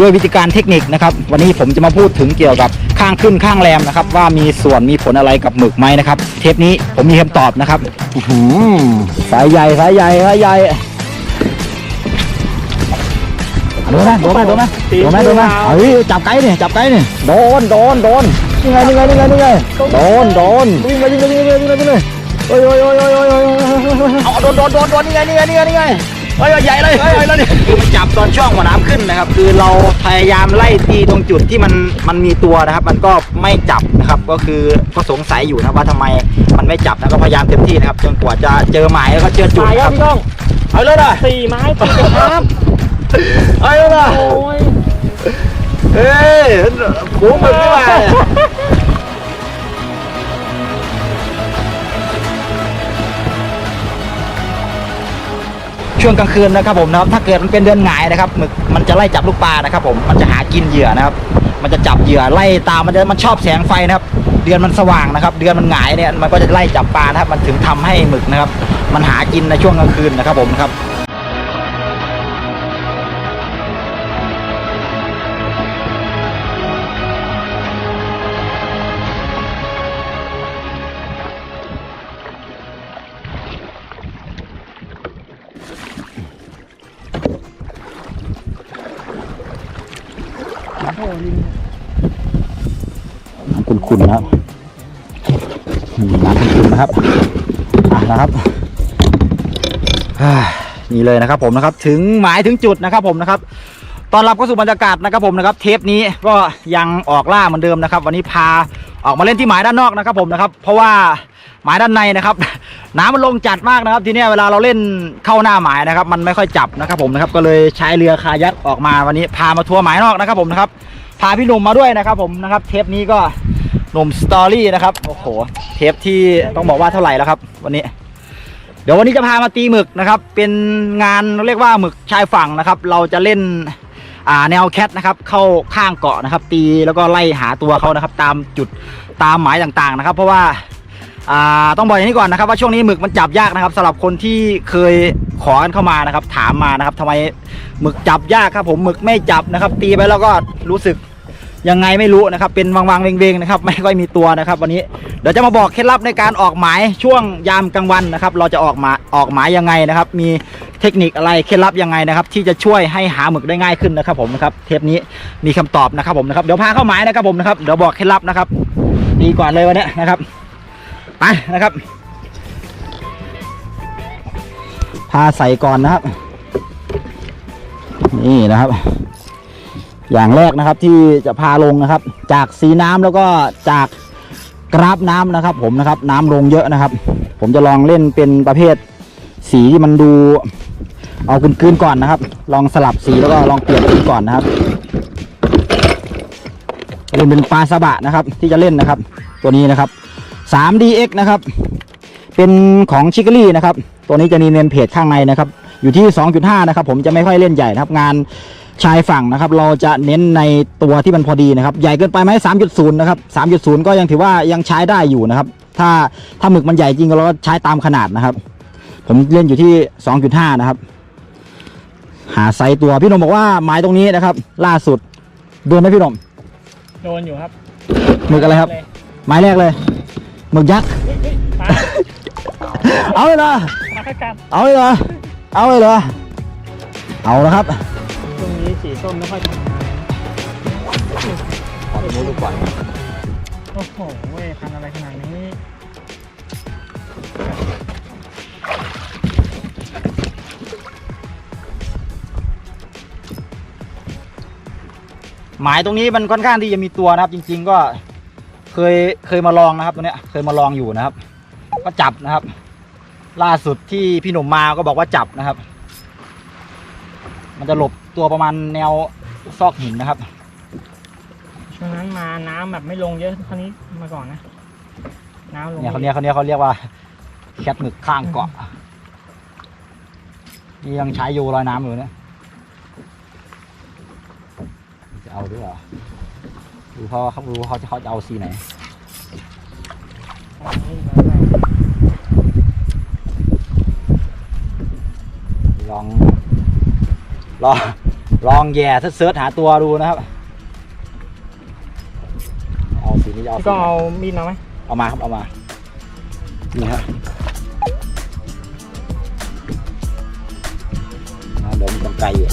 ด้วยวิธีการเทคนิคนะครับ วันนี้ผมจะมาพูดถึงเกี่ยวกับข้างขึ้นข้างแรมนะครับ ว่ามีส่วนมีผลอะไรกับหมึกไหมนะครับ เทปนี้ผมมีคำตอบนะครับอื้อหือสายใหญ่สายใหญ่สายใหญ่โดนไหมโดนไหมโดนไหมโดนไหมโดนไหมเฮ้ยจับไกด์นี่จับไกด์นี่โดนโดนโดนนี่ไงนี่ไงนี่ไงนี่ไงโดนโดนวิ่งไปวิ่งไปวิ่งไปวิ่งไปวิ่งไปโอ้ยโอ้ยโอ้ยโอ้ยโอ้ยโอ้ยเอาโดนโดนโดนโดนนี่ไงนี่ไงนี่ไงนี่ไง เฮ้ยใหญ่เลยเฮ้ยเลยนี่คือมันจับตอนช่วงหัวน้ำขึ้นนะครับ คือเราพยายามไล่ตีตรงจุดที่มันมันมีตัวนะครับ มันก็ไม่จับนะครับ ก็คือก็สงสัยอยู่นะว่าทำไมมันไม่จับนะก็พยายามเต็มที่นะครับจนกว่าจะเจอหมายแล้วก็เจอจุดครับพี่ก้องเอาเลยนะสี่ไม้ติดกันครับเอาเลยนะโอ้ยเฮ้ยหูมึกนี่มา ช่วงกลางคืนนะครับผมนะครับถ้าเกิดมันเป็นเดือนหงายนะครับหมึกมันจะไล่จับลูกปลานะครับผมมันจะหากินเหยื่อนะครับ มันจะจับเหยื่อไล่ตามมันจะมันชอบแสงไฟนะครับ เดือนมันสว่างนะครับ เดือนมันหงายเนี่ยมันก็จะไล่จับปลานะครับ มันถึงทำให้หมึกนะครับ มันหากินในช่วงกลางคืนนะครับผมนะครับ คุณๆนะครับอืมน้ำคุณๆนะครับอะนะครับนี่เลยนะครับผมนะครับ ถึงหมายถึงจุดนะครับผมนะครับตอนรับเข้าสู่บรรยากาศนะครับผมนะครับเทปนี้ก็ยังออกล่าเหมือนเดิมนะครับ วันนี้พาออกมาเล่นที่หมายด้านนอกนะครับผมนะครับ เพราะว่าหมายด้านในนะครับ น้ำมันลงจัดมากนะครับ ทีนี้เวลาเราเล่นเข้าหน้าหมายนะครับ มันไม่ค่อยจับนะครับผมนะครับก็เลยใช้เรือคายักออกมาวันนี้พามาทัวร์หมายนอกนะครับผมนะครับพาพี่หนุ่มมาด้วยนะครับผมนะครับ เทปนี้ก็ หนุ่มสตอรี่นะครับ โอ้โห เทปที่ต้องบอกว่าเท่าไหร่แล้วครับ วันนี้ เดี๋ยววันนี้จะพามาตีหมึกนะครับ เป็นงานเรียกว่าหมึกชายฝั่งนะครับ เราจะเล่นแนวแคทนะครับ เข้าข้างเกาะนะครับ ตีแล้วก็ไล่หาตัวเขานะครับ ตามจุดตามหมายต่างๆนะครับ เพราะว่าต้องบอกอย่างนี้ก่อนนะครับ ว่าช่วงนี้หมึกมันจับยากนะครับสำหรับคนที่เคยขอกันเข้ามานะครับ ถามมานะครับทำไมหมึกจับยากครับ ผมหมึกไม่จับนะครับ ตีไปแล้วก็รู้สึก ยังไงไม่รู้นะครับ เป็นวางๆเวงๆนะครับ ไม่ค่อยมีตัวนะครับวันนี้เดี๋ยวจะมาบอกเคล็ดลับในการออกหมายช่วงยามกลางวันนะครับ เราจะออกหมายออกหมายยังไงนะครับ มีเทคนิคอะไรเคล็ดลับยังไงนะครับ ที่จะช่วยให้หาหมึกได้ง่ายขึ้นนะครับ ผมนะครับเทปนี้มีคำตอบนะครับผมนะครับเดี๋ยวพาเข้าหมายนะครับผมนะครับเดี๋ยวบอกเคล็ดลับนะครับ ดีก่อนเลยวันนี้นะครับไปนะครับพาใส่ก่อนนะครับ นี่นะครับ อย่างแรกนะครับที่จะพาลงนะครับ จากสีน้ำแล้วก็จากกราฟน้ำนะครับ ผมนะครับ น้ำลงเยอะนะครับ ผมจะลองเล่นเป็นประเภทสีที่มันดูเอาคืนๆก่อนนะครับ ลองสลับสีแล้วก็ลองเปลี่ยนสีก่อนนะครับเล่นเป็นปลาสบะนะครับ ที่จะเล่นนะครับ ตัวนี้นะครับ 3DX นะครับ เป็นของชิคกลี่นะครับ ตัวนี้จะมีเมมเพจข้างในนะครับ อยู่ที่ 2.5 นะครับ ผมจะไม่ค่อยเล่นใหญ่นะครับ งาน ชายฝั่งนะครับ เราจะเน้นในตัวที่มันพอดีนะครับ ใหญ่เกินไปไหม3.0 นะครับ 3.0 ก็ยังถือว่ายังใช้ได้อยู่นะครับ ถ้าถ้าหมึกมันใหญ่จริงก็เราก็ใช้ตามขนาดนะครับ ผมเล่นอยู่ที่ 2.5 นะครับ หาไซส์ตัวพี่หนมบอกว่าไม้ตรงนี้นะครับ ล่าสุดโดนไหมพี่หนมโดนอยู่ครับหมึกอะไรครับเลยไม้แรกเลยหมึกยักษ์เฮ้ยเฮ้ยปลาเอาเลยเหรอปลาขกัดเอาเลยเหรอเอาเลยเหรอเอาแล้วครับ ตรงนี้สีส้มไม่ค่อยทำงานโอ้โหเว้ยพันอะไรขนาดนี้หมายตรงนี้มันค่อนข้างที่จะมีตัวนะครับ จริง ๆ ก็เคยเคยมาลองนะครับตัวเนี้ยเคยมาลองอยู่นะครับ ก็จับนะครับ ล่าสุดที่พี่หนุ่มมาก็บอกว่าจับนะครับ มันจะหลบ ตัวประมาณแนวซอกหินนะครับ ช่วงนั้นมาน้ำแบบไม่ลงเยอะเท่านี้มาก่อนนะ น้ำลงเนี่ยเขาเนี้ยเขาเนี้ยเขาเรียกว่าแคทหมึกข้างเกาะนี่ยังใช้อยู่ลอยน้ำอยู่เนี่ยจะเอาด้วยเหรอดูเขาเขาดูเขาจะเขาจะเอาสีไหนลองลอง ลองแย่เซิร์ชหาตัวดูนะครับ เอาสีนี้จะเอาพี่สีก้องไหนเอามีดมาไหมเอามาครับเอามา นี่ฮะอ่าเดี๋ยวมีกันไกลอยู่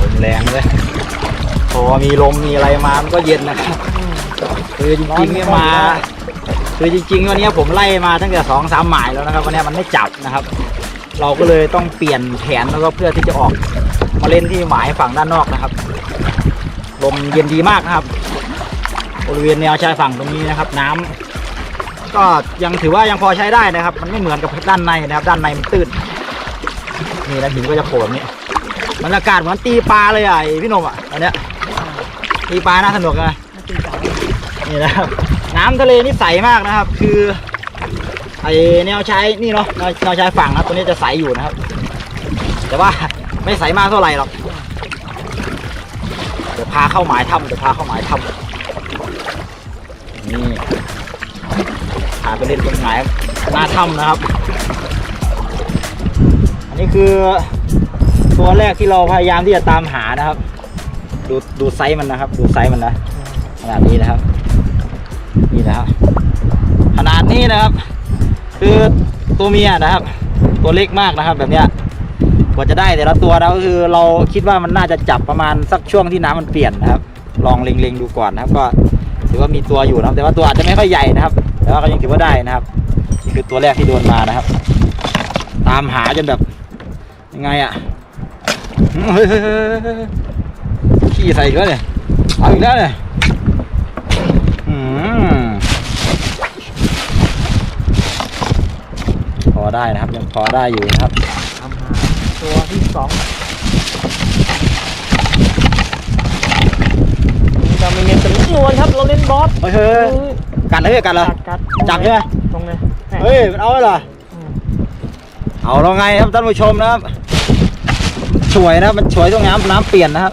ลมแรงเลยพอมีลมมีอะไรมา มันก็เย็นนะครับ คือจริงๆเนี่ยมา คือจริงๆวันนี้ผมไล่มาตั้งแต่สองสามหมายแล้วนะครับ วันนี้มันไม่จับนะครับ เราก็เลยต้องเปลี่ยนแผนแล้วก็เพื่อที่จะออกมาเล่นที่หมายฝั่งด้านนอกนะครับ ลมเย็นดีมากนะครับ บริเวณแนวชายฝั่งตรงนี้นะครับ น้ำก็ยังถือว่ายังพอใช้ได้นะครับ มันไม่เหมือนกับด้านในนะครับ ด้านในมันตื้นนี่แล้วหินก็จะโผล่แบบนี้บรรยากาศเหมือนตีปลาเลยอะพี่หนมอะอันเนี้ยตีปลาน่าสนุกเลยไม่ตีเสานี่นะครับ น้ำทะเลนี่ใสมากนะครับ คือ ไอแนวใชายนี่เนาะแนวแนวชายฝั่งนะตัวนี้จะใสอยู่นะครับ แต่ว่าไม่ใสมากเท่าไหร่หรอกเดี๋ยวพาเข้าหมายถ้ำเดี๋ยวพาเข้าหมายถ้ำนี่พาไปเล่นตรงหมายหน้าถ้ำนะครับ อันนี้คือตัวแรกที่เราพยายามที่จะตามหานะครับ ดูดูไซส์มันนะครับ ดูไซส์มันนะขนาดนี้นะครับ นี่นะครับขนาดนี้นะครับ คือตัวเมียนะครับ ตัวเล็กมากนะครับแบบเนี้ยกว่าจะได้แต่ละตัวนะก็คือเราคิดว่ามันน่าจะจับประมาณสักช่วงที่น้ำมันเปลี่ยนนะครับ ลองเล็งๆดูก่อนนะครับ ก็ถือว่ามีตัวอยู่นะครับ แต่ว่าตัวอาจจะไม่ค่อยใหญ่นะครับ แต่ว่าก็ยังถือว่าได้นะครับนี่คือตัวแรกที่โดนมานะครับ ตามหาจนแบบยังไงอะเฮ้ยขี้ใส่อีกแล้วเนี่ยเอาอีกแล้วเนี่ยอืมพ อได้นะครับ ยังพอได้อยู่นะครับทำหาตัวที่สองนี่เราไม่เน้นเป็นนวลครับ เราเล่นบอสเฮ้ยเฮ้ยเฮ้ยกัดเลยกัดเหรอ กัดกัดจับใช่ไหม ตรงเลยเฮ้ยมันเอาเลยเหรอ อืมเอาเราไงครับท่านผู้ชมนะครับสวยนะครับมันสวยตรงน้ำน้ำเปลี่ยนนะครับ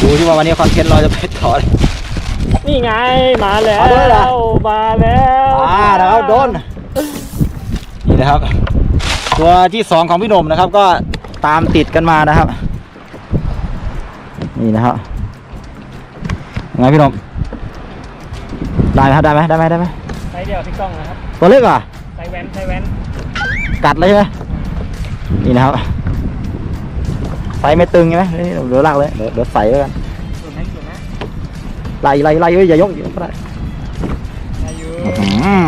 ดูที่ว่าวันนี้คอนเทนต์เราจะไปต่อเลย นี่ไง มาแล้วเอาด้วยเหรอมาแล้วอ่านะครับโดน นี่นะครับ ตัวที่สองของพี่หนุ่มนะครับ ก็ตามติดกันมานะครับ นี่นะครับยังไงพี่หนุ่มได้ไหมครับได้ไหมได้ไหมได้ไหมไซส์เดียวพี่ก้องนะครับตัวเล็กเหรอะไซส์แว้นไซส์แว้นกัดเลยใช่ไหมนี่นะครับไฟไม่ตึงใช่ไหมนี่เดี๋ยวลากเลยเดี๋ยวเดี๋ยวใส่ไว้กันสุดให้สุดนะไล่ไล่ไล่เอ้ยอย่ายกเยอะก็ได้อายุอื้อหือ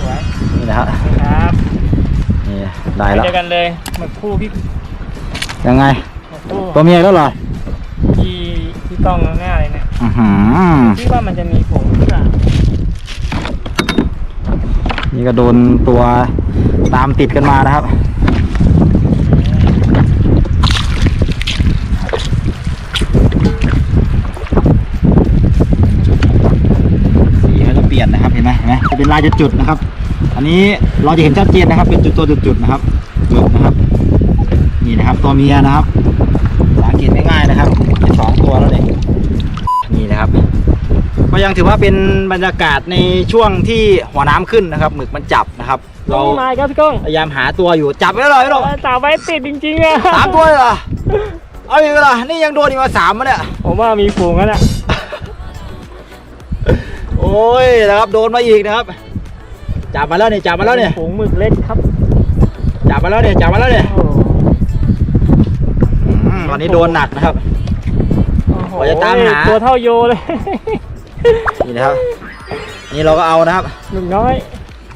สวยนี่นะครับครับนี่ ได้แล้ว เจอกันเลยหมึกคู่พี่ยังไง หมึกคู่ตัวเมียแล้วเหรอพี่พี่ก้องหน้าเลยเนี่ยอือหือพี่ว่ามันจะมีผงหรือเปล่านี่ก็โดนตัวตามติดกันมานะครับ สีเขาจะเปลี่ยนนะครับเห็นไหมเห็นไหมจะเป็นลายจุดๆนะครับ อันนี้เราจะเห็นชัดเจนนะครับ เป็นจุดตัวจุดๆนะครับจุดนะครับ นี่นะครับ ตัวเมียนะครับสังเกตง่ายๆนะครับเป็นสองตัวแล้วเนี่ยนี่นะครับ ก็ยังถือว่าเป็นบรรยากาศในช่วงที่หัวน้ำขึ้นนะครับหมึกมันจับนะครับ เรานี่มาอีกครับพี่ก้องพยายามหาตัวอยู่จับไว้เลยหรอสาวไว้ติดจริงๆอะสามตัวเลยเหรอเอาอีกเหรอนี่ยังโดนอีกมาสามมาเนี่ยผมว่ามีฝูงแล้วน่ะโอ้ยนะครับโดนมาอีกนะครับ จับมาแล้วเนี่ยจับมาแล้วเนี่ยฝูงหมึกเล็กครับ จับมาแล้วเนี่ยจับมาแล้วเนี่ยโอ้โหอืมตอนนี้โดนหนักนะครับกว่าจะตามหาตัวเท่าโยเลย นี่นะครับ นี่เราก็เอานะครับหนุ่มน้อย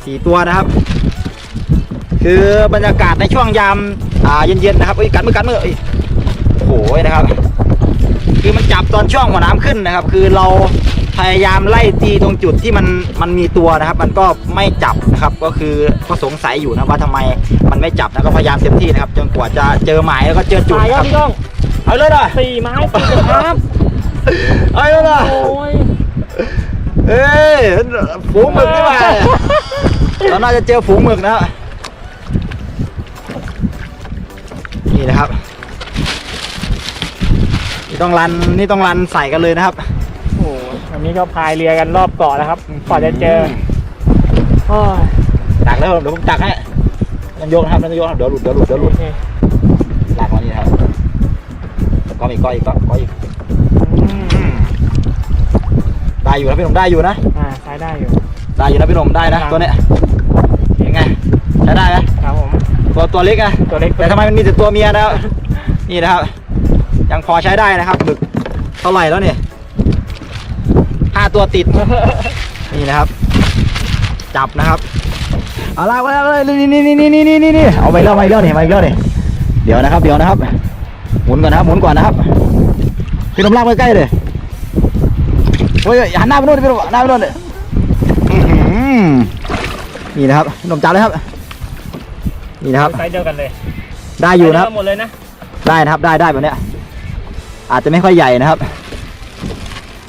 สี่ตัวนะครับ คือบรรยากาศในช่วงยามอ่าเย็นๆนะครับเอ้ยกัดมือกัดมือเอ้ยโอ้โหนะครับ คือมันจับตอนช่วงหัวน้ำขึ้นนะครับ คือเรา พยายามไล่ตีตรงจุดที่มันมันมีตัวนะครับ มันก็ไม่จับนะครับ ก็คือก็สงสัยอยู่นะว่าทำไมมันไม่จับนะก็พยายามเต็มที่นะครับจนกว่าจะเจอหมายแล้วก็เจอจุดตายนะคครัรับบพี่ก้องเอาเลยนะสี่ไม้ติดเลยครับเอาเลยนะโอ้ยเอ้ยฝูงหมึกนี่มาเราน่าจะเจอฝูงหมึกนะครับนี่นะครับ นี่ต้องรันนี่ต้องรันใส่กันเลยนะครับโอ้โหวันนี้ก็พายเรือกันรอบเกาะแล้วครับกว่าจะเจอโอ้ยตักแล้วเดี๋ยวผมตักให้นั่นโยกนะครับนั่นโยกนะครับเดี๋ยวหลุดเดี๋ยวหลุดเดี๋ยวหลุดนี่อีกก้อยอีกก้อยอีกอืมได้อยู่นะพี่หนุ่มได้อยู่นะอ่าใช้ได้อยู่ได้อยู่นะพี่หนุ่มได้นะตัวเนี้ยยังไงใช้ได้ไหมครับผมตัวตัวเล็กอะตัวเล็กแต่ทำไมมันมีแต่ตัวเมียนะครับนี่นะครับยังพอใช้ได้นะครับหมึกเท่าไหร่แล้วเนี่ยห้า ตัวติด นี่นะครับ จับนะครับ เอาละเอาละเอาละนี่นี่นี่นี่นี่นี่นี่เอาไปแล้วไปแล้วนี่ไปแล้วนี่เดี๋ยวนะครับ เดี๋ยวนะครับ หมุนก่อนนะครับ หมุนก่อนนะครับพี่หนุ่มลากไปใกล้เลยโอ้ยหันหน้าไปโน่นพี่หนุ่มหันหน้าไปโน่นเลยอื้อหือนี่นะครับพี่หนุ่มจับเลยครับ นี่นะครับไซส์เดียวกันเลย ได้อยู่นะครับไซส์เดีวกัหมดเลยนะ ได้นะครับ ได้ได้แบบเนี้ย อาจจะไม่ค่อยใหญ่นะครับ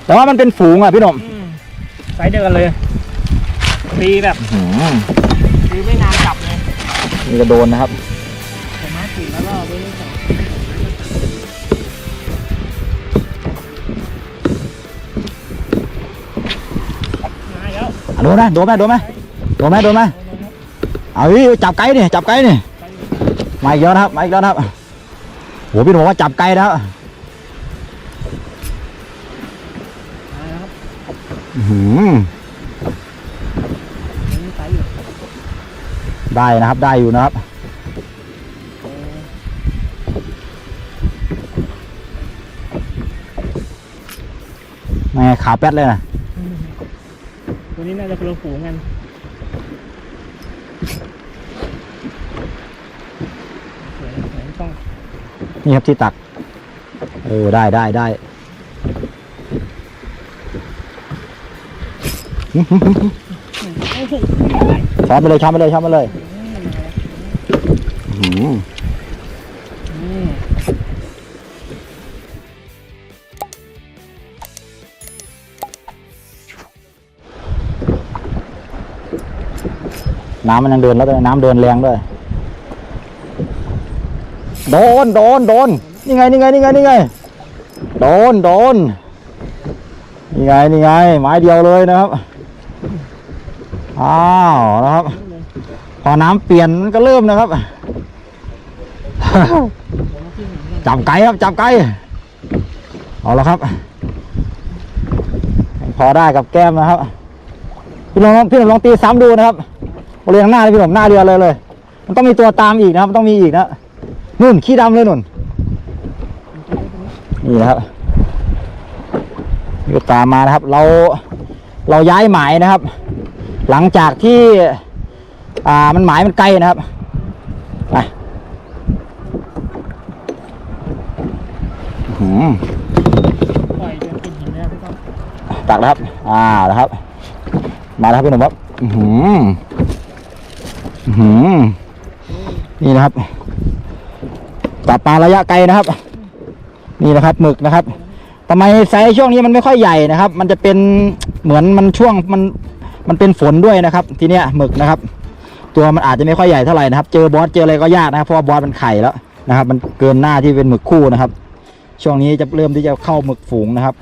แต่ว่ามันเป็นฝูงอะพี่หนุ่มอืมไซส์เดียวกันเลยปีแบบอื้อหือปีไม่นานกลับเลยนี่ก็โดนนะครับ ผมมาสี่แล้วก็เว้นสองมาแล้วอะโดนไหมโดนไหมโดนไหมโดนไหมโดนไหมเอาอีกจับไก่นี่จับไก่นี่มาอีกแล้วนะครับมาอีกแล้วนะครับโหพี่หนุ่มบอกว่าจับไก่นะครับมาแล้ว หือนี่ไซส์อยู่ได้นะครับได้อยู่นะครับโอ้แม่ขาแป๊ดเลยนะอืมตัวนี้น่าจะคนละฝูงกันสวยสวยต้องนี่ครับที่ตัก เออ ได้ได้ได้อื้อหือหือหือ โอ้โห ช้อนไปเลยช้อนไปเลยช้อนไปเลยน้ำมันยังเดินแล้วด้วยน้ำเดินแรงด้วย โดน โดน โดน นี่ไง นี่ไง นี่ไง นี่ไง โดน โดน นี่ไง นี่ไง ไม้เดียวเลยนะครับ อ้าวนะครับ พอน้ำเปลี่ยนมันก็เริ่มนะครับ จับไก่ครับ จับไก่เอาละครับ พอได้กับแก้มนะครับ พี่ลองพี่หนุ่มลองตีซ้ำดูนะครับบริเวณข้างหน้าเลยพี่หนุ่มหน้าเรือเลยเลย มันต้องมีตัวตามอีกนะครับมันต้องมีอีกนะนุ่นขี้ดำเลยนุ่นนี่นะครับนี่ก็ตามมานะครับ เราเราย้ายหมายนะครับ หลังจากที่อ่ามันหมายมันไกลนะครับไปหือปล่อยจนติดหินเลยพี่ต้องตักนะครับ อ่านะครับ มาแล้วครับพี่หนุ่มครับอือหืออื้อหือนี่นะครับจับปลาระยะไกลนะครับ นี่นะครับหมึกนะครับทำไมไซส์ช่วงนี้มันไม่ค่อยใหญ่นะครับ มันจะเป็นเหมือนมันช่วงมัน มันเป็นฝนด้วยนะครับ ทีเนี้ยหมึกนะครับ ตัวมันอาจจะไม่ค่อยใหญ่เท่าไหร่นะครับ เจอบอสเจออะไรก็ยากนะครับเพราะว่าบอสมันไข่แล้วนะครับ มันเกินหน้าที่เป็นหมึกคู่นะครับ ช่วงนี้จะเริ่มที่จะเข้าหมึกฝูงนะครับ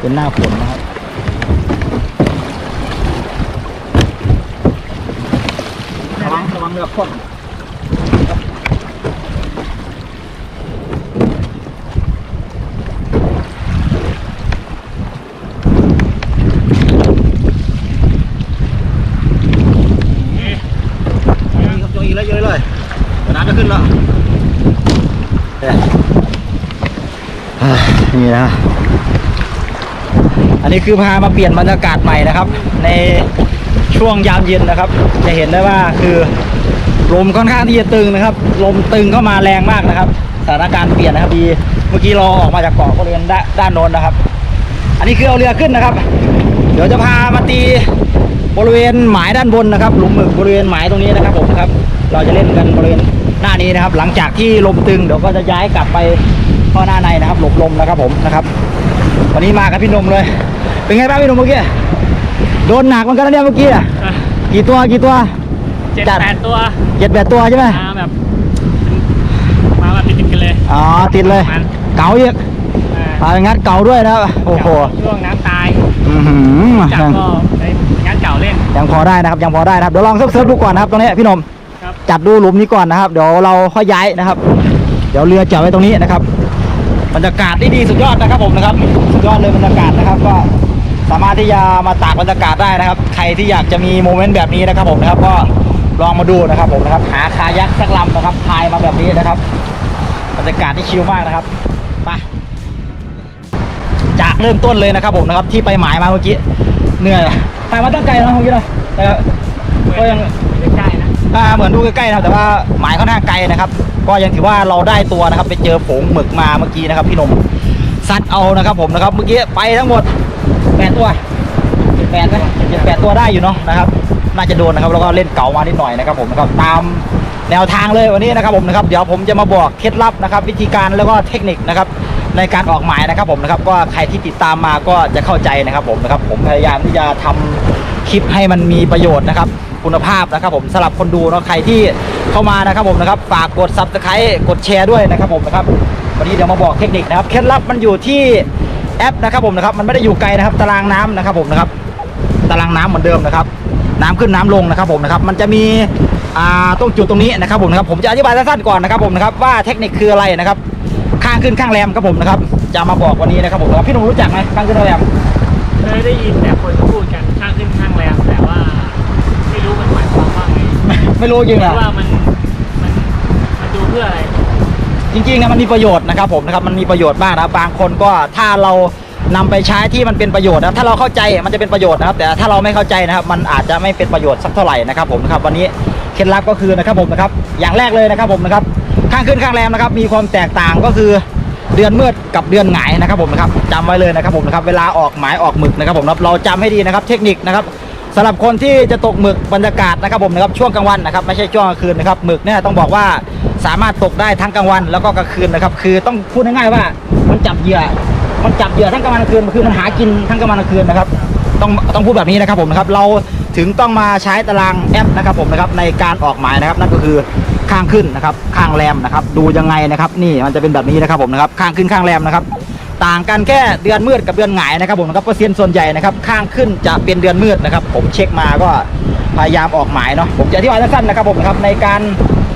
เป็นหน้าฝนนะครับระวังระวังเรือพ่นครับโจอีกแล้วเยอะเลยเดี๋ยวน้ำจะขึ้นแล้วเอ้ยอ่า นี่นะ อันนี้คือพามาเปลี่ยนบรรยากาศใหม่นะครับ ในช่วงยามเย็นนะครับ จะเห็นได้ว่าคือลมค่อนข้างที่จะตึงนะครับ ลมตึงเข้ามาแรงมากนะครับสถานการณ์เปลี่ยนนะครับดีเมื่อกี้เราออกมาจากเกาะบริเวณด้านด้านโน้นนะครับ อันนี้คือเอาเรือขึ้นนะครับ เดี๋ยวจะพามาตีบริเวณหมายด้านบนนะครับ หลุมหมึกบริเวณหมายตรงนี้นะครับผมนะครับ เราจะเล่นกันบริเวณหน้านี้นะครับ หลังจากที่ลมตึงเดี๋ยวก็จะย้ายกลับไป เข้าหน้าในนะครับ หลบลมนะครับผมนะครับ วันนี้มากับพี่หนมเลย เป็นไงบ้างพี่หนมเมื่อกี้โดนหนักเหมือนกันนะเนี่ยเมื่อกี้อะอะกี่ตัวกี่ตัวเจ็ดจัดแปดตัวเจ็ดแปดตัวใช่ไหมมาแบบมาแบบติดๆกันเลยอ๋อติดเลยมันเก๋าอีกอ่าพาไปงัดเก๋าด้วยนะครับโอ้โหช่วงน้ำตายอือหือจับยังก็ไอ้งานเก่าเล่นยังพอได้นะครับยังพอได้นะครับเดี๋ยวลองเซิร์ฟๆดูก่อนนะครับตรงนี้พี่หนมครับจับดูหลุมนี้ก่อนนะครับ เดี๋ยวเราค่อยย้ายนะครับ เดี๋ยวเรือจอดไว้ตรงนี้นะครับไป บรรยากาศที่ดีสุดยอดนะครับผมนะครับสุดยอดเลยบรรยากาศนะครับก็สามารถที่จะมาตากบรรยากาศได้นะครับ ใครที่อยากจะมีโมเมนต์แบบนี้นะครับผมนะครับก็ลองมาดูนะครับผมนะครับ หาคายักสักลำนะครับพายมาแบบนี้นะครับบรรยากาศที่ชิลมากนะครับไปจากเริ่มต้นเลยนะครับผมนะครับ ที่ไปหมายมาเมื่อกี้เหนื่อยพายมาตั้งไกลนะเมื่อกี้เลยแต่ก็ยังใกล้ๆนะ อ่าเหมือนดูใกล้ๆนะครับแต่ว่าหมายค่อนข้างไกลนะครับ ก็ยังถือว่าเราได้ตัวนะครับ ไปเจอผงหมึกมาเมื่อกี้นะครับ พี่นมซัดเอานะครับ ผมนะครับเมื่อกี้ไปทั้งหมดแปดตัวแปดไหมเจ็ดแปดตัวได้อยู่เนาะนะครับ น่าจะโดนนะครับแล้วก็เล่นเก๋ามานิดหน่อยนะครับ ผมนะครับตามแนวทางเลยวันนี้นะครับผมนะครับเดี๋ยวผมจะมาบอกเคล็ดลับนะครับ วิธีการแล้วก็เทคนิคนะครับในการออกหมายนะครับผมนะครับก็ใครที่ติดตามมาก็จะเข้าใจนะครับผมนะครับผมพยายามที่จะทำคลิปให้มันมีประโยชน์นะครับ คุณภาพนะครับผมสำหรับคนดูเนาะใครที่เข้ามานะครับผมนะครับฝากกด subscribe กดแชร์ด้วยนะครับผมนะครับวันนี้เดี๋ยวมาบอกเทคนิคนะครับเคล็ดลับมันอยู่ที่แอปนะครับผมนะครับมันไม่ได้อยู่ไกลนะครับ ตารางน้ำนะครับผมนะครับตารางน้ำเหมือนเดิมนะครับ น้ำขึ้นน้ำลงนะครับผมนะครับมันจะมีอ่าตรงจุดตรงนี้นะครับผมนะครับผมจะอธิบายสั้นๆก่อนนะครับผมนะครับว่าเทคนิคคืออะไรนะครับ ข้างขึ้นข้างแรมครับผมนะครับจะมาบอกวันนี้นะครับผมนะครับพี่หนุ่มรู้จักไหมข้างขึ้นข้างแรมเคยได้ยินแต่คนพูดกันข้างขึ้นข้างแรมแต่ว่า ไม่รู้มันหมายความว่าไง ไม่รู้จริงเหรอว่ามันมันมันดูเพื่ออะไรจริงๆนะมันมีประโยชน์นะครับผมนะครับมันมีประโยชน์มากนะครับบางคนก็ถ้าเรานำไปใช้ที่มันเป็นประโยชน์นะครับถ้าเราเข้าใจมันจะเป็นประโยชน์นะครับ แต่ถ้าเราไม่เข้าใจนะครับ มันอาจจะไม่เป็นประโยชน์สักเท่าไหร่นะครับผมนะครับวันนี้เคล็ดลับก็คือนะครับผมนะครับ อย่างแรกเลยนะครับผมนะครับ ข้างขึ้นข้างแรมนะครับ มีความแตกต่างก็คือเดือนมืดกับเดือนหงายนะครับผมนะครับจำไว้เลยนะครับผมนะครับเวลาออกหมายออกหมึกนะครับผมนะครับเราจำให้ดีนะครับ เทคนิคนะครับ สำหรับคนที่จะตกหมึกบรรยากาศนะครับผมนะครับช่วงกลางวันนะครับไม่ใช่ช่วงกลางคืนนะครับหมึกเนี่ยต้องบอกว่าสามารถตกได้ทั้งกลางวันแล้วก็กลางคืนนะครับ คือต้องพูดง่ายๆว่ามันจับเหยื่อ มันจับเหยื่อทั้งกลางวันกลางคืนคือมันหากินทั้งกลางวันกลางคืนนะครับ ต้องต้องพูดแบบนี้นะครับผมนะครับเราถึงต้องมาใช้ตารางแอปนะครับผมนะครับในการออกหมายนะครับ นั่นก็คือข้างขึ้นนะครับข้างแรมนะครับ ดูยังไงนะครับ นี่มันจะเป็นแบบนี้นะครับผมนะครับข้างขึ้นข้างแรมนะครับ ต่างกันแค่เดือนมืดกับเดือนหงายนะครับผมนะครับเปอร์เซ็นต์ส่วนใหญ่นะครับข้างขึ้นจะเป็นเดือนมืดนะครับ ผมเช็คมาก็พยายามออกหมายเนาะผมจะอธิบายสั้นๆนะครับผมนะครับในการ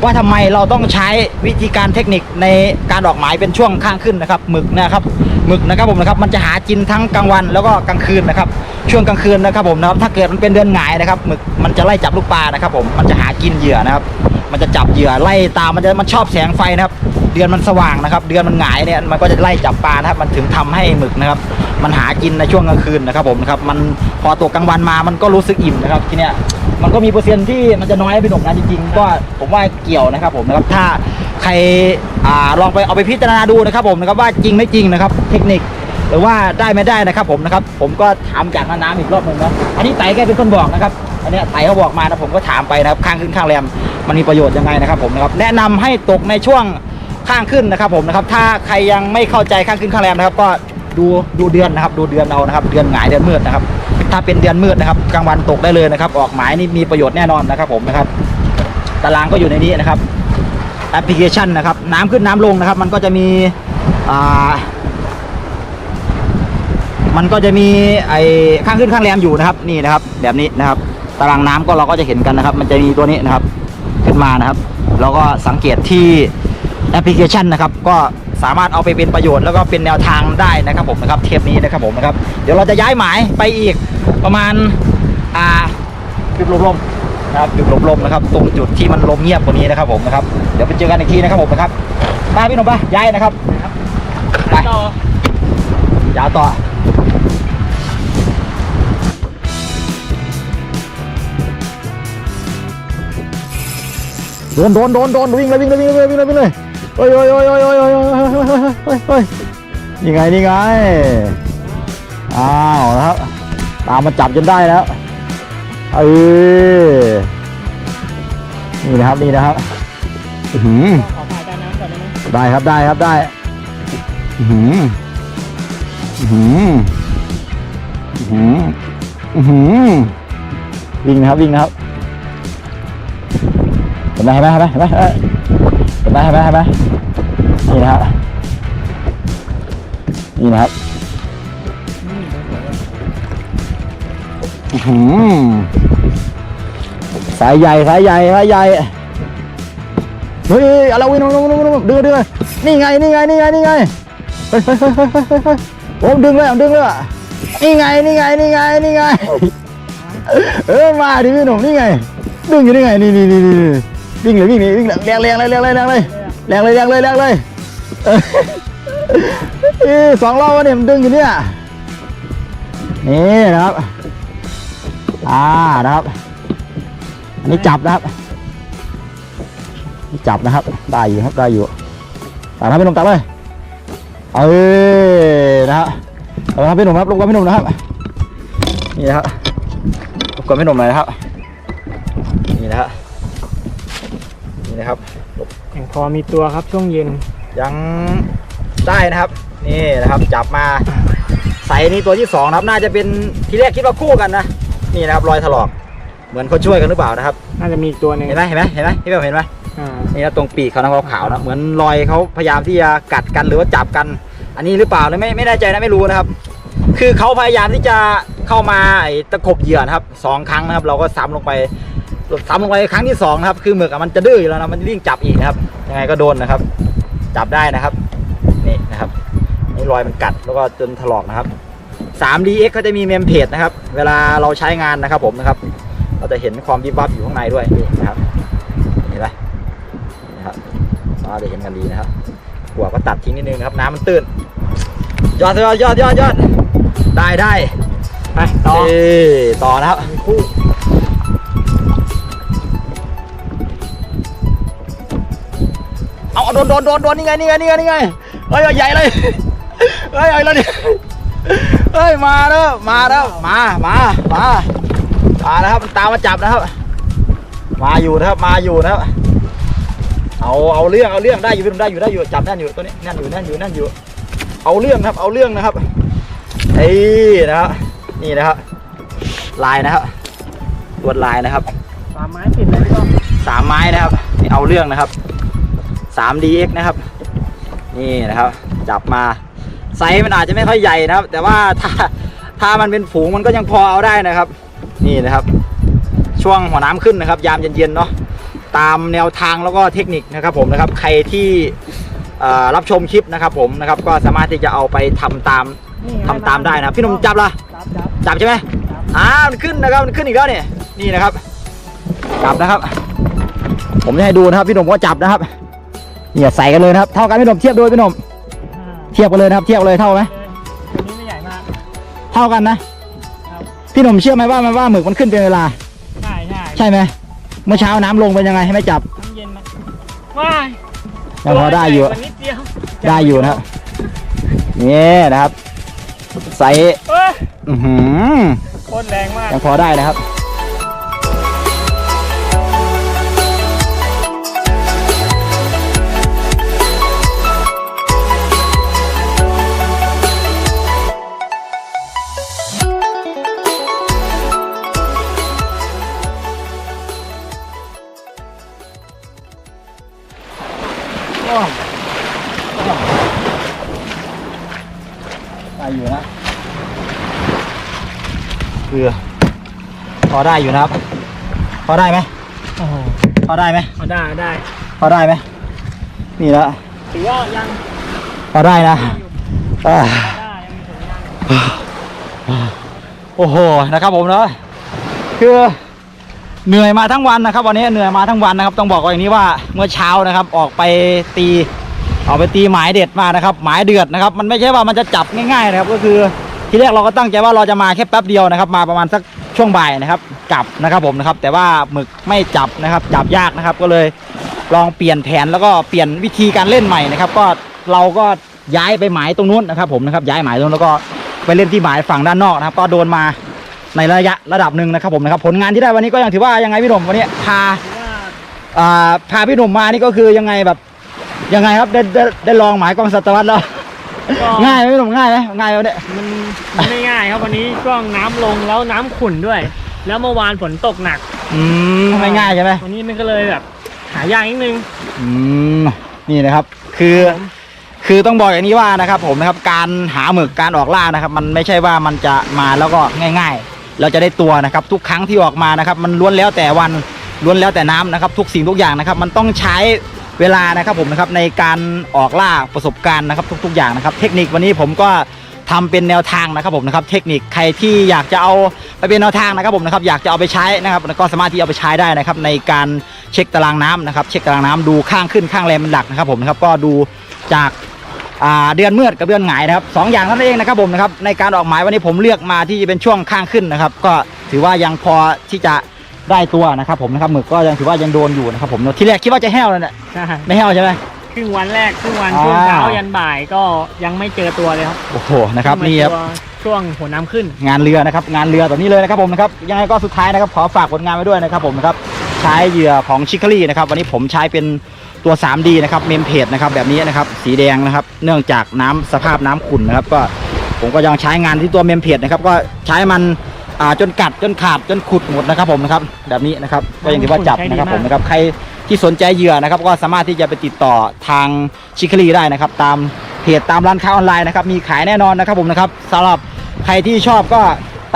ว่าทำไมเราต้องใช้วิธีการเทคนิคในการออกหมายเป็นช่วงข้างขึ้นนะครับหมึกนะครับหมึกนะครับผมนะครับมันจะหากินทั้งกลางวันแล้วก็กลางคืนนะครับ ช่วงกลางคืนนะครับผมนะครับถ้าเกิดมันเป็นเดือนหงายนะครับหมึกมันจะไล่จับลูกปลานะครับผมมันจะหากินเหยื่อนะครับ มันจะจับเหยื่อไล่ตามมันจะมันชอบแสงไฟนะครับ เดือนมันสว่างนะครับ เดือนมันหงายเนี่ยมันก็จะไล่จับปลานะครับ มันถึงทำให้หมึกนะครับ มันหากินในช่วงกลางคืนนะครับผมนะครับมันพอตกกลางวันมามันก็รู้สึกอิ่มนะครับทีเนี้ยมันก็มีเปอร์เซ็นต์ที่มันจะน้อยไปหน่อยนะจริงๆ ก็ผมว่าเกี่ยวนะครับผมนะครับถ้าใครลองไปเอาไปพิจารณาดูนะครับผมนะครับว่าจริงไม่จริงนะครับ เทคนิคหรือว่าได้ไม่ได้นะครับผมนะครับผมก็ถามจากน้ำอีกรอบหนึ่งนะอันนี้ไต่แกเป็นคนบอกนะครับ อันนี้ไต่เขาบอกมานะผมก็ถามไปนะครับข้างขึ้นข้างแรมมันมีประโยชน์ยังไงนะครับผมนะครับแนะนำให้ตกในช่วงข้างขึ้นนะครับผมนะครับถ้าใครยังไม่เข้าใจข้างขึ้นข้างแรมนะครับ ก็ดูดูเดือนนะครับดูเดือนเอานะครับ เดือนหงายเดือนมืดนะครับ ถ้าเป็นเดือนมืดนะครับกลางวันตกได้เลยนะครับ ออกหมายนี่มีประโยชน์แน่นอนนะครับ ผมนะครับ ตารางก็อยู่ในนี้นะครับแอปพลิเคชันนะครับ น้ำขึ้นน้ำลงนะครับ มันก็จะมีอ่ามันก็จะมีไอ้ข้างขึ้นข้างแรมอยู่นะครับ นี่นะครับ แบบนี้นะครับ ตารางน้ำก็เราก็จะเห็นกันนะครับ มันจะมีตัวนี้นะครับขึ้นมานะครับแล้วก็สังเกตที่แอปพลิเคชันนะครับ ก็สามารถเอาไปเป็นประโยชน์แล้วก็เป็นแนวทางได้นะครับผมนะครับเทปนี้นะครับผมนะครับ เดี๋ยวเราจะย้ายหมายไปอีกประมาณอ่าจุดหลบลมนะครับจุดหลบลมนะครับ ตรงจุดที่มันลมเงียบกว่านี้นะครับผมนะครับเดี๋ยวไปเจอกันอีกทีนะครับผมนะครับไปพี่หนุ่มไปย้ายนะครับไปต่อยาวต่อ โดนโดนโดนโดนวิ่งเลยวิ่งเลยวิ่งเลยวิ่งเลยวิ่งเลยโอ้ยโอ้ยโอ้ยโอ้ยโอ้ยโอ้ยโอ้ยโอ้ยโอ้ยโอ้ยโอ้ยนี่ไงนี่ไงอ้าวนะครับ ตามมาจับจนได้แล้วเออนี่นะครับนี่นะครับหือขอพายใต้น้ำก่อนได้ไหมได้ครับได้ครับได้หืออื้อหืออื้อหืออื้อหือวิ่งนะครับวิ่งนะครับ เห็นไหมเห็นไหมเห็นไหมเห็นไหมเห็นไหมเห็นไหมเห็นไหมนี่นะครับนี่นะครับหือสายใหญ่สายใหญ่สายใหญ่เฮ้ยอะไรวิ่งลงลงลงลงดื้อดื้อนี่ไงนี่ไงนี่ไงนี่ไงโอ้ดึงเลยอะดึงเลยอะนี่ไงนี่ไงนี่ไงนี่ไงเออมาดิพี่หนุ่มนี่ไงดึงอยู่นี่ไงนี่นี่นี่นี่ วิ่งเลยวิ่งเลยวิ่งแรงแรงเลยแรงเลยแรงเลยแรงเลยแรงเลยแรงเลยเออสองรอบวะเนี่ยมันดึงอยู่เนี่ยนี่นะครับอ่านะครับอันนี้จับนะครับจับนะครับได้อยู่ครับได้อยู่ตักครับพี่หนุ่มตักเลยเอ้ยนะครับเอาครับพี่หนุ่มครับลงกับพี่หนุ่มนะครับนี่นะครับรบกวนพี่หนุ่มหน่อยนะครับนี่นะฮะ นี่นะครับอย่างพอมีตัวครับช่วงเย็นยังได้นะครับ นี่นะครับจับมาใส่นี่ตัวที่สองนะครับน่าจะเป็นทีแรกคิดว่าคู่กันนะนี่นะครับรอยถลอก เหมือนเขาช่วยกันหรือเปล่านะครับ น่าจะมีอีกตัวหนึ่งเห็นไหมเห็นไหมเห็นไหมพี่เบลเห็นไหมอ่านี่นะตรงปีกเขานะขาวๆนะเหมือนรอยเขาพยายามที่จะกัดกันหรือว่าจับกัน อันนี้หรือเปล่าเนี่ยไม่ไม่แน่ใจนะไม่รู้นะครับ คือเขาพยายามที่จะเข้ามาไอ้ตะขบเหยื่อนะครับสองครั้งนะครับ เราก็ซ้ำลงไป ซ้ำลงไปครั้งที่สองนะครับ คือหมึกอะมันจะดื้ออยู่แล้วนะมันจะวิ่งจับอีกนะครับ ยังไงก็โดนนะครับ จับได้นะครับนี่นะครับนี่รอยมันกัดแล้วก็จนถลอกนะครับ 3DX เขาจะมีเมมเพจนะครับ เวลาเราใช้งานนะครับผมนะครับ เราจะเห็นความวิบวับอยู่ข้างในด้วยนี่นะครับเห็นไหมนี่นะครับเราจะเห็นกันดีนะครับหัวก็ตัดทิ้งนิดนึงนะครับ น้ำมันตื้นยอดยอดยอดยอดยอดได้ได้ไปต่อเอ้ยต่อนะครับ โดนโดนโดนโดนนี่ไงนี่ไงนี่ไงนี่ไงเฮ้ยเอาใหญ่เลยเฮ้ยเอาอีกแล้วนี่เฮ้ยมาแล้วมาแล้วมามามามาแล้วครับมันตามมาจับนะครับ มาอยู่นะครับมาอยู่นะครับเอาเอาเรื่องเอาเรื่องได้อยู่พี่หนุ่มได้อยู่ได้อยู่จับแน่นอยู่ตัวนี้แน่นอยู่แน่นอยู่แน่นอยู่ เอาเรื่องนะครับ เอาเรื่องนะครับเอ้ยนะครับนี่นะครับลายนะครับลวดลายนะครับสามไม้ติดเลยพี่ก้องสามไม้นะครับนี่เอาเรื่องนะครับ 3DX นะครับ นี่นะครับ จับมาไซส์มันอาจจะไม่ค่อยใหญ่นะครับ แต่ว่าถ้าถ้ามันเป็นฝูงมันก็ยังพอเอาได้นะครับ นี่นะครับ ช่วงหัวน้ำขึ้นนะครับ ยามเย็นๆเนาะตามแนวทางแล้วก็เทคนิคนะครับผมนะครับ ใครที่เอ่อรับชมคลิปนะครับผมนะครับ ก็สามารถที่จะเอาไปทำตามนี่ทำตามได้นะครับพี่หนุ่มจับละจับจับจับใช่ไหมจับอ่ามันขึ้นนะครับมันขึ้นอีกแล้วเนี่ยนี่นะครับ จับนะครับ ผมจะให้ดูนะครับ พี่หนุ่มก็จับนะครับ เนี่ยใส่กันเลยนะครับ เท่ากันพี่หนุ่มเทียบด้วยพี่หนุ่มอ่าเทียบกันเลยนะครับ เทียบกันเลยเท่าไหมอันนี้ไม่ใหญ่มาก เท่ากันนะครับพี่หนุ่มเชื่อไหมว่ามันว่าหมึกมันขึ้นเป็นเวลา ใช่ใช่ใช่ไหมเมื่อเช้าน้ำลงเป็นยังไงให้ไม่จับน้ำเย็นไหมว้ายยังพอได้อยู่ตัวนิดเดียวได้อยู่นะครับนี่นะครับ ใส่เอ้ยอื้อหือโคตรแรงมากยังพอได้นะครับ อยู่นะคือพอได้อยู่นะครับ พอได้ไหมโอ้โหพอได้ไหมเอาได้ได้พอได้ไหมนี่แล้วถือว่ายังพอได้นะอ่าได้ยังมีถุงยางโอ้โหนะครับผมเนาะคือเหนื่อยมาทั้งวันนะครับ วันนี้เหนื่อยมาทั้งวันนะครับ ต้องบอกว่าอย่างนี้ว่าเมื่อเช้านะครับ ออกไปตี ออกไปตีหมายเด็ดมานะครับ หมายเดือดนะครับ มันไม่ใช่ว่ามันจะจับง่ายๆนะครับ ก็คือที่แรกเราก็ตั้งใจว่าเราจะมาแค่แป๊บเดียวนะครับ มาประมาณสักช่วงบ่ายนะครับ กลับนะครับผมนะครับ แต่ว่าหมึกไม่จับนะครับ จับยากนะครับ ก็เลยลองเปลี่ยนแผนแล้วก็เปลี่ยนวิธีการเล่นใหม่นะครับ ก็เราก็ย้ายไปหมายตรงนู้นนะครับ ผมนะครับ ย้ายหมายตรงนู้นแล้วก็ไปเล่นที่หมายฝั่งด้านนอกนะครับ ก็โดนมาในระยะระดับหนึ่งนะครับผมนะครับ ผลงานที่ได้วันนี้ก็ยังถือว่ายังไงพี่หนุ่มวันนี้พาพาพี่หนุ่มมานี่ก็คือยังไงแบบ ยังไงครับได้ได้ได้ลองหมายกองสัตวรรษแล้ว ก็ง่ายไหมพี่หนุ่มง่ายไหมง่ายไหมเนี่ยมันมันไม่ง่ายครับวันนี้กล้องน้ำลงแล้วน้ำขุ่นด้วย แล้วเมื่อวานฝนตกหนัก อืมไม่ง่ายใช่ไหมวันนี้มันก็เลยแบบ หายากนิดนึงอืมนี่นะครับ คือคือต้องบอกอย่างนี้ว่านะครับ ผมนะครับการหาหมึกการออกล่านะครับ มันไม่ใช่ว่ามันจะมาแล้วก็ง่าย ๆ เราจะได้ตัวนะครับ ทุกครั้งที่ออกมานะครับ มันล้วนแล้วแต่วันล้วนแล้วแต่น้ำนะครับ ทุกสิ่งทุกอย่างนะครับ มันต้องใช้ เวลานะครับผมนะครับในการออกล่าประสบการณ์นะครับทุก ๆ อย่างนะครับ เทคนิควันนี้ผมก็ทำเป็นแนวทางนะครับผมนะครับ เทคนิคใครที่อยากจะเอาไปเป็นแนวทางนะครับผมนะครับอยากจะเอาไปใช้นะครับก็สามารถที่เอาไปใช้ได้นะครับ ในการเช็คตารางน้ำนะครับ เช็คตารางน้ำดูข้างขึ้นข้างแรมเป็นหลักนะครับผมนะครับก็ดูจากเดือนเมืดกับเดือนหงายนะครับสองอย่างนั้นเองนะครับผมนะครับในการออกหมายวันนี้ผมเลือกมาที่จะเป็นช่วงข้างขึ้นนะครับ ก็ถือว่ายังพอที่จะ ได้ตัวนะครับผมนะครับหมึกก็ยังถือว่ายังโดนอยู่นะครับผมที่แรกคิดว่าจะแห้วแล้วเนี่ยใช่ไม่แห้วใช่ไหม ครึ่งวันแรกครึ่งวันอ่า ช่วงเช้ายันบ่ายก็ยังไม่เจอตัวเลยครับโอ้โหนะครับเพิ่งมานี่ครับเจอช่วงหัวน้ำขึ้น งานเรือนะครับงานเรือแบบนี้เลยนะครับผมนะครับยังไงก็สุดท้ายนะครับขอฝากผลงานไว้ด้วยนะครับผมนะครับใช้เหยื่อของชิค a รี่นะครับวันนี้ผมใช้เป็นตัว 3D นะครับเมมเพจนะครับแบบนี้นะครับสีแดงนะครับเนื่องจากน้ำสภาพน้ำขุ่นนะครับก็ผมก็ยังใช้งานที่ตัวเมมเพจนะครับก็ใช้มัน อ่าจนกัดจนขาดจนขุดหมดนะครับผมนะครับแบบนี้นะครับก็ยังถือว่าจับนะครับผมนะครับใครที่สนใจเหยื่อนะครับ ก็สามารถที่จะไปติดต่อทางชิค a รี่ได้นะครับ ตามเพจตามร้านค้าออนไลน์นะครับมีขายแน่นอนนะครับผมนะครับสำหรับใครที่ชอบก็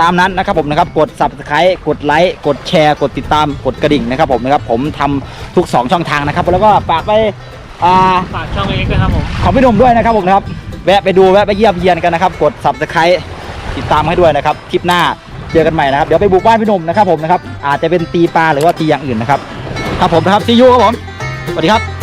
ตามนั้นนะครับผมนะครับกด subscribe กดไลค์กดแชร์ กดติดตามกดกระดิ่งนะครับผมนะครับผมทำทุก 2 ช่องทางนะครับ แล้วก็ฝากไปอ่าฝากช่องเล็กด้วยครับผมของพี่หนุ่มด้วยนะครับผมนะครับแวะไปดูแวะไปเยี่ยมเยียนกันนะครับ กด subscribe ติดตามให้ด้วยนะครับ คลิปหน้า เจอกันใหม่นะครับ เดี๋ยวไปบุกบ้านพี่หนุ่มนะครับผมนะครับ อาจจะเป็นตีปลาหรือว่าตีอย่างอื่นนะครับ ครับผมนะครับซียูครับผม สวัสดีครับ